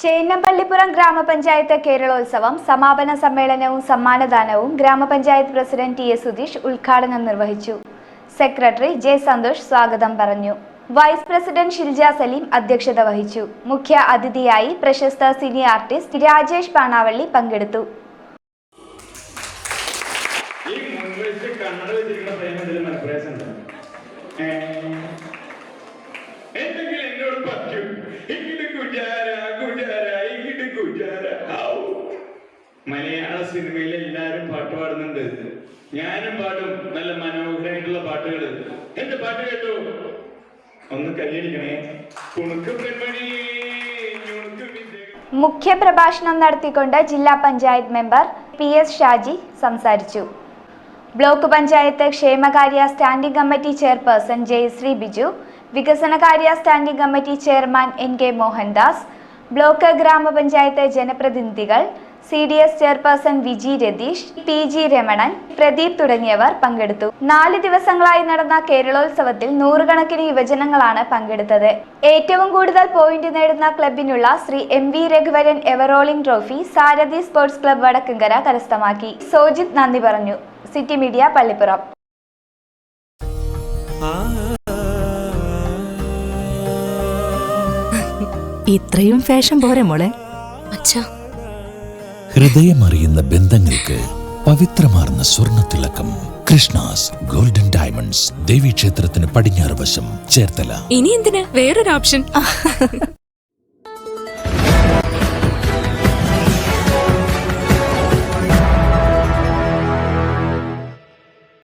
ചേന്നപ്പള്ളിപ്പുറം ഗ്രാമപഞ്ചായത്ത് കേരളോത്സവം സമാപന സമ്മേളനവും സമ്മാനദാനവും ഗ്രാമപഞ്ചായത്ത് പ്രസിഡന്റ് ടി എസ് സുധീഷ് ഉദ്ഘാടനം നിർവഹിച്ചു. സെക്രട്ടറി ജെ സന്തോഷ് സ്വാഗതം പറഞ്ഞു. വൈസ് പ്രസിഡന്റ് ഷിൽജ സലീം അധ്യക്ഷത വഹിച്ചു. മുഖ്യ അതിഥിയായി പ്രശസ്ത സിനി ആർട്ടിസ്റ്റ് രാജേഷ് പാണാവള്ളി പങ്കെടുത്തു. എന്തെങ്കിലും എന്നോട് പറ്റും. മലയാള സിനിമയിൽ എല്ലാവരും പാട്ട് പാടുന്നുണ്ട്. ഞാനും പാടും. നല്ല മനോഹരമായിട്ടുള്ള പാട്ടുകൾ എന്റെ പാട്ട് കേട്ടു. ഒന്ന് കൈയടിക്കണേ. കുണുക്ക് പെൺമണി മുഖ്യപ്രഭാഷണം നടത്തിക്കൊണ്ട് ജില്ലാ panchayat member P S Shaji സംസാരിച്ചു. ബ്ലോക്ക് പഞ്ചായത്ത് ക്ഷേമകാര്യ standing committee chairperson Jayashree Biju വികസനകാര്യ standing committee chairman N K Mohandas block ഗ്രാമപഞ്ചായത്ത് ജനപ്രതിനിധികൾ C D S chairperson Viji Ratheesh P G Ramanan Pradeep തുടങ്ങിയവർ പങ്കെടുത്തു. നാല് ദിവസങ്ങളായി നടന്ന കേരളോത്സവത്തിൽ നൂറുകണക്കിന് യുവജനങ്ങളാണ് പങ്കെടുത്തത്. ഏറ്റവും കൂടുതൽ പോയിന്റ് നേടുന്ന ക്ലബിനുള്ള Shri M V Raghuvaran ever rolling trophy Sarathi sports club Vadakkumkara കരസ്ഥമാക്കി. സോജിത് നന്ദി പറഞ്ഞു. City media Pallippuram. ഇത്രയും ഫാഷൻ പോരെ മോളെ? അച്ഛാ. ഹൃദയമറിയുന്ന ബന്ധങ്ങൾക്ക് പവിത്രമാർന്ന സ്വർണത്തിളക്കം കൃഷ്ണാസ് ഗോൾഡൻ ഡയമണ്ട്സ് ദേവീക്ഷേത്രത്തിന് പടിഞ്ഞാറ് വശം ചേർത്തല. ഇനി എന്തിന്? വേറൊരു ഓപ്ഷൻ.